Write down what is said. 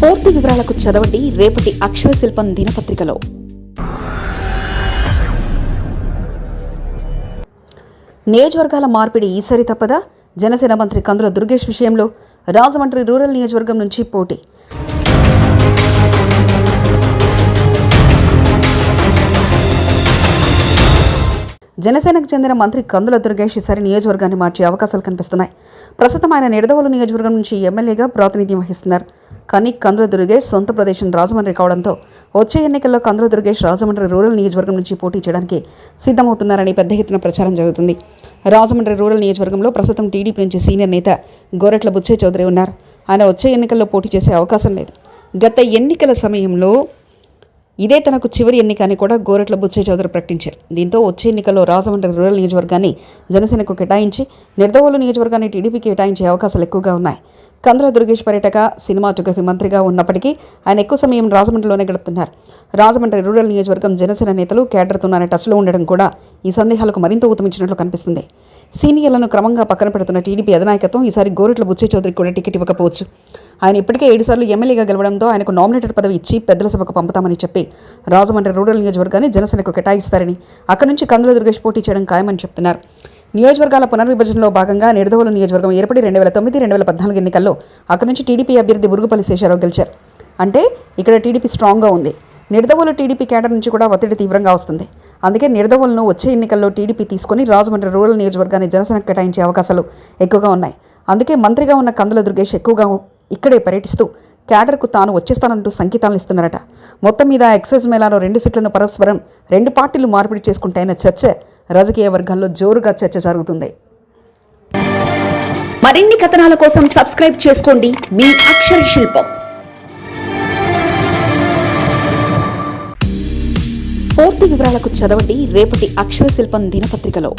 పూర్తి వివరాలకు చదవండి రేపటి అక్షర శిల్పం దినపత్రికలో. నియోజకవర్గాల మార్పిడి ఈసారి తప్పదా? జనసేన మంత్రి కందుల దుర్గేష్ విషయంలో రాజమండ్రి రూరల్ నియోజకవర్గం నుంచి పోటీ. జనసేనకు చెందిన మంత్రి కందుల దుర్గేష్ ఈసారి నియోజకవర్గాన్ని మార్చే అవకాశాలు కనిపిస్తున్నాయి. ప్రస్తుతం ఆయన నిడదవోలు నియోజకవర్గం నుంచి ఎమ్మెల్యేగా ప్రాతినిధ్యం వహిస్తున్నారు. కానీ కంద్ర దుర్గేష్ సొంత ప్రదేశం రాజమండ్రి కావడంతో వచ్చే ఎన్నికల్లో కంద్ర దుర్గేష్ రాజమండ్రి రూరల్ నియోజకవర్గం నుంచి పోటీ చేయడానికి సిద్ధమవుతున్నారని పెద్ద ఎత్తున ప్రచారం జరుగుతుంది. రాజమండ్రి రూరల్ నియోజకవర్గంలో ప్రస్తుతం టీడీపీ నుంచి సీనియర్ నేత గోరెట్ల బుచ్చే చౌదరి ఉన్నారు. ఆయన వచ్చే ఎన్నికల్లో పోటీ చేసే అవకాశం లేదు. గత ఎన్నికల సమయంలో ఇదే తనకు చివరి ఎన్నిక అని కూడా గోరెట్ల బుచ్చే చౌదరి ప్రకటించారు. దీంతో వచ్చే ఎన్నికల్లో రాజమండ్రి రూరల్ నియోజకవర్గాన్ని జనసేనకు కేటాయించి నిర్దవోలు నియోజకవర్గాన్ని టీడీపీకి కేటాయించే అవకాశాలు ఎక్కువగా ఉన్నాయి. కందుల దుర్గేష్ పర్యటక సినిమాటోగ్రఫీ మంత్రిగా ఉన్నప్పటికీ ఆయన ఎక్కువ సమయం రాజమండ్రిలోనే గడుపుతున్నారు. రాజమండ్రి రూరల్ నియోజకవర్గం జనసేన నేతలు కేడర్తోనే టచ్లో ఉండడం కూడా ఈ సందేహాలకు మరింత ఊతమించినట్లు కనిపిస్తుంది. సీనియర్లను క్రమంగా పక్కన పెడుతున్న టీడీపీ అధినాయకత్వం ఈసారి గోరెట్ల బుచ్చే చౌదరికి కూడా టికెట్ ఇవ్వకపోవచ్చు. ఆయన ఇప్పటికే ఏడుసార్లు ఎమ్మెల్యేగా గెలవడంతో ఆయనకు నామినేటెడ్ పదవి ఇచ్చి పెద్దల సభకు పంపుతామని చెప్పి రాజమండ్రి రూరల్ నియోజకవర్గాన్ని జనసేనకు కేటాయిస్తారని అక్కడి నుంచి కందుల దుర్గేష్ పోటీ చేయడం ఖాయమని చెప్తున్నారు. నియోజకవర్గాల పునర్విభజనలో భాగంగా నిడదవోలు నియోజకవర్గం ఏర్పడి రెండు వేల తొమ్మిది రెండు వేల పద్నాలుగు ఎన్నికల్లో అక్కడి నుంచి టీడీపీ అభ్యర్థి బురుగుపల్లి శేషారావు గెలిచారు. అంటే ఇక్కడ టీడీపీ స్ట్రాంగ్గా ఉంది. నిడదవోలు టీడీపీ కేటర్ నుంచి కూడా ఒత్తిడి తీవ్రంగా వస్తుంది. అందుకే నిడదవోలను వచ్చే ఎన్నికల్లో టీడీపీ తీసుకొని రాజమండ్రి రూరల్ నియోజకవర్గాన్ని జనసేన కేటాయించే అవకాశాలు ఎక్కువగా ఉన్నాయి. అందుకే మంత్రిగా ఉన్న కందుల దుర్గేష్ ఎక్కువగా ఇక్కడే పర్యటిస్తూ క్యాడర్కు తాను వచ్చేస్తానంటూ సంకేతాలను ఇస్తున్నారట. మొత్తం మీద ఎక్సైజ్ మేళాలో రెండు సీట్లను పరస్పరం రెండు పార్టీలు మార్పిడి చేసుకుంటాయన్న చర్చ రాజకీయ వర్గాల్లో జోరుగా చర్చ జరుగుతుంది. మరిన్ని కథనాల కోసం సబ్స్క్రైబ్ చేసుకోండి మీ అక్షర శిల్పం. పూర్తి వివరాలకు చదవండి రేపటి అక్షర శిల్పం దినపత్రికలో.